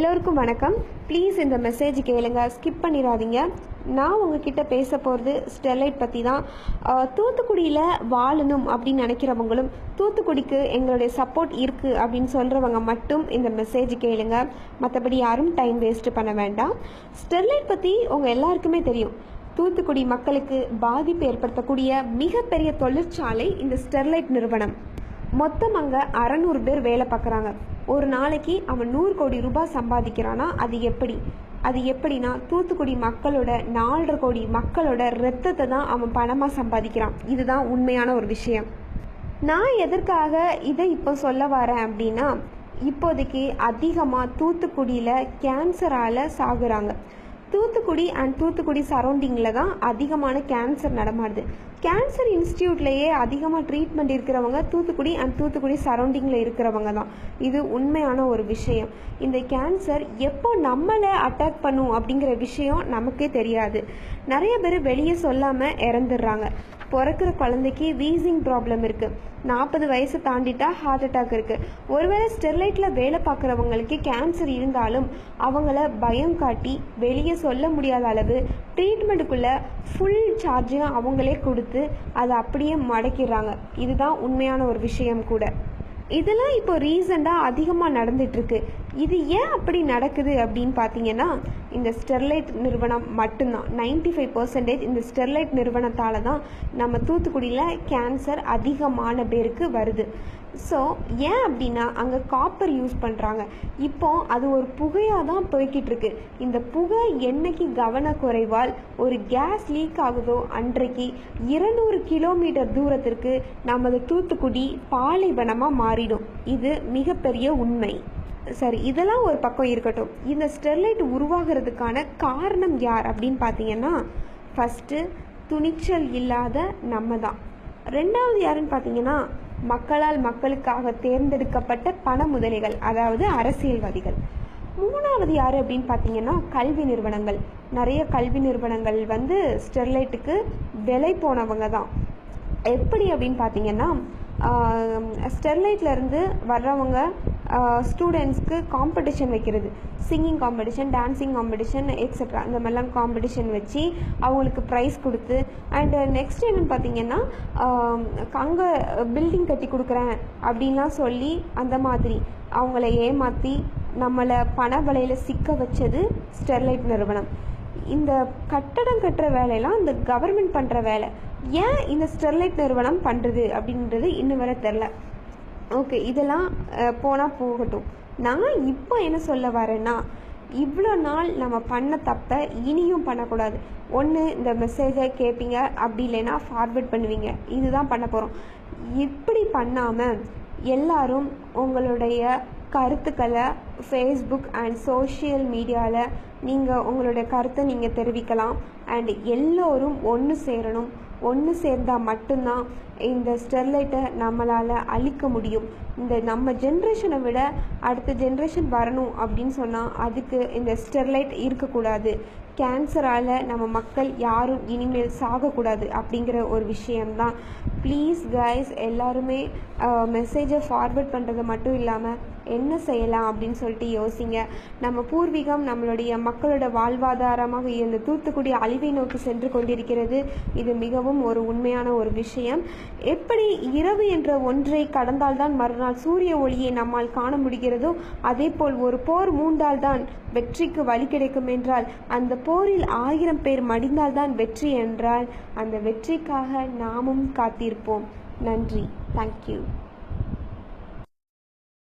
எல்லோருக்கும் வணக்கம். ப்ளீஸ் இந்த மெசேஜ் கேளுங்க ஸ்கிப் பண்ணிடாதீங்க. நான் உங்ககிட்ட பேச போகிறது ஸ்டெர்லைட் பற்றி தான். தூத்துக்குடியில் வாழணும் அப்படின்னு நினைக்கிறவங்களும் தூத்துக்குடிக்கு எங்களுடைய சப்போர்ட் இருக்குது அப்படின்னு சொல்கிறவங்க மட்டும் இந்த மெசேஜ் கேளுங்க மற்றபடி யாரும் டைம் வேஸ்ட்டு பண்ண வேண்டாம். ஸ்டெர்லைட் பற்றி உங்கள் எல்லாருக்குமே தெரியும். தூத்துக்குடி மக்களுக்கு பாதிப்பு ஏற்படுத்தக்கூடிய மிகப்பெரிய தொழிற்சாலை இந்த ஸ்டெர்லைட் நிறுவனம். மொத்தம் அங்கே அறநூறு பேர் வேலை பார்க்குறாங்க. ஒரு நாளைக்கு அவன் நூறு கோடி ரூபாய் சம்பாதிக்கிறானா? அது எப்படி? அது எப்படின்னா தூத்துக்குடி மக்களோட நாலரை கோடி மக்களோட ரத்தத்தை தான் அவன் பணமாக சம்பாதிக்கிறான். இதுதான் உண்மையான ஒரு விஷயம். நான் எதற்காக இதை இப்போ சொல்ல வரேன் அப்படின்னா இப்போதைக்கு அதிகமாக தூத்துக்குடியில் கேன்சரால் சாகுறாங்க. தூத்துக்குடி அண்ட் தூத்துக்குடி சரௌண்டிங்கில் தான் அதிகமான கேன்சர் நடமாடுது. கேன்சர் இன்ஸ்டியூட்லேயே அதிகமாக ட்ரீட்மெண்ட் இருக்கிறவங்க தூத்துக்குடி அண்ட் தூத்துக்குடி சரௌண்டிங்கில் இருக்கிறவங்க தான். இது உண்மையான ஒரு விஷயம். இந்த கேன்சர் எப்போ நம்மளை அட்டாக் பண்ணும் அப்படிங்கிற விஷயம் நமக்கே தெரியாது. நிறைய பேர் வெளியே சொல்லாமல் இறந்துடுறாங்க. பிறக்கிற குழந்தைக்கு வீசிங் ப்ராப்ளம் இருக்குது நாற்பது வயசு தாண்டிட்டா ஹார்ட் அட்டாக் இருக்குது ஒருவேளை ஸ்டெர்லைட்டில் வேலை பார்க்குறவங்களுக்கு கேன்சர் இருந்தாலும் அவங்கள பயம் காட்டி வெளியே சொல்ல முடியாத அளவு ட்ரீட்மெண்ட்டுக்குள்ளே ஃபுல் சார்ஜையும் அவங்களே கொடுத்து அதை அப்படியே மடக்கிடுறாங்க. இதுதான் உண்மையான ஒரு விஷயம் கூட. இதெல்லாம் இப்போ ரீசெண்டாக அதிகமாக நடந்துட்டுருக்கு இது ஏன் அப்படி நடக்குது அப்படின்னு பார்த்தீங்கன்னா இந்த ஸ்டெர்லைட் நிறுவனம் மட்டும்தான். 95% ஃபைவ் பர்சன்டேஜ் இந்த ஸ்டெர்லைட் நிறுவனத்தால் தான் நம்ம தூத்துக்குடியில் கேன்சர் அதிகமான பேருக்கு வருது. ஸோ ஏன் அப்படின்னா அங்கே காப்பர் யூஸ் பண்ணுறாங்க இப்போ அது ஒரு புகையாக தான் போய்கிட்டு இருக்கு இந்த புகை என்னைக்கு கவனக்குறைவால் ஒரு கேஸ் லீக் ஆகுதோ அன்றைக்கு இருநூறு கிலோமீட்டர் தூரத்திற்கு நமது தூத்துக்குடி பாலைவனமாக மாறிடும். இது மிகப்பெரிய உண்மை. சரி இதெல்லாம் ஒரு பக்கம் இருக்கட்டும். இந்த ஸ்டெர்லைட் உருவாகிறதுக்கான காரணம் யார் அப்படின்னு பார்த்தீங்கன்னா ஃபஸ்ட்டு துணிச்சல் இல்லாத நம்ம தான் ரெண்டாவது யாருன்னு பார்த்தீங்கன்னா மக்களால் மக்களுக்காக தேர்ந்தெடுக்கப்பட்ட பண முதலிகள் அதாவது அரசியல்வாதிகள். மூணாவது யார் அப்படின்னு பார்த்தீங்கன்னா கல்வி நிறுவனங்கள். நிறைய கல்வி நிறுவனங்கள் வந்து ஸ்டெர்லைட்டுக்கு விலை போனவங்க தான் எப்படி அப்படின்னு பார்த்தீங்கன்னா ஸ்டெர்லைட்லேருந்து வர்றவங்க ஸ்டூடெண்ட்ஸ்க்கு காம்படிஷன் வைக்கிறது. Singing competition dancing competition extra இந்த மாதிரிலாம் காம்படிஷன் வச்சு அவங்களுக்கு ப்ரைஸ் கொடுத்து அண்டு நெக்ஸ்ட் என்னன்னு பார்த்தீங்கன்னா அங்கே பில்டிங் கட்டி கொடுக்குறேன் அப்படின்லாம் சொல்லி அந்த மாதிரி அவங்கள ஏமாற்றி நம்மளை பண வலையில் சிக்க வச்சது ஸ்டெர்லைட் நிறுவனம். இந்த கட்டடம் கட்டுற வேலையெல்லாம் இந்த கவர்மெண்ட் பண்ணுற வேலை. ஏன் இந்த ஸ்டெர்லைட் நிறுவனம் பண்ணுறது அப்படின்றது இன்னும் வரை தெரில ஓகே இதெல்லாம் போனால் போகட்டும். நான் இப்போ என்ன சொல்ல வரேன்னா இவ்வளோ நாள் நம்ம பண்ண தப்பை இனியும் பண்ணக்கூடாது. ஒன்று இந்த மெசேஜை கேட்பீங்க அப்படி இல்லைன்னா ஃபார்வர்ட் பண்ணுவீங்க. இதுதான் பண்ண போகிறோம் இப்படி பண்ணாமல் எல்லாரும் உங்களுடைய கருத்துக்களை ஃபேஸ்புக் அண்ட் சோஷியல் மீடியாவில் நீங்கள் உங்களுடைய கருத்தை நீங்கள் தெரிவிக்கலாம். அண்ட் எல்லோரும் ஒன்று சேரணும். ஒன்று சேர்ந்தால் மட்டும்தான் இந்த ஸ்டெர்லைட்டை நம்மளால் அழிக்க முடியும். இந்த நம்ம ஜென்ரேஷனை விட அடுத்த ஜென்ரேஷன் வரணும் அப்படின்னு சொன்னால் அதுக்கு இந்த ஸ்டெர்லைட் இருக்கக்கூடாது. கேன்சரால் நம்ம மக்கள் யாரும் இனிமேல் சாகக்கூடாது அப்படிங்கிற ஒரு விஷயம்தான். ப்ளீஸ் கைஸ் எல்லாருமே மெசேஜை ஃபார்வர்ட் பண்ணுறது மட்டும் இல்லாமல் என்ன செய்யலாம் அப்படின்னு சொல்லிட்டு யோசிங்க. நம்ம பூர்வீகம் நம்மளுடைய மக்களோட வாழ்வாதாரமாக இருந்த தூத்துக்குடி அழிவை நோக்கி சென்று கொண்டிருக்கிறது. இது மிகவும் ஒரு உண்மையான ஒரு விஷயம். எப்படி இரவு என்ற ஒன்றை கடந்தால்தான் மறுநாள் சூரிய ஒளியை நம்மால் காண முடிகிறதோ அதே போல் ஒரு போர் மூண்டால்தான் வெற்றிக்கு வழி கிடைக்கும் என்றால் அந்த போரில் ஆயிரம் பேர் மடிந்தால்தான் வெற்றி என்றால் அந்த வெற்றிக்காக நாமும் காத்திருப்போம். நன்றி. தேங்க்யூ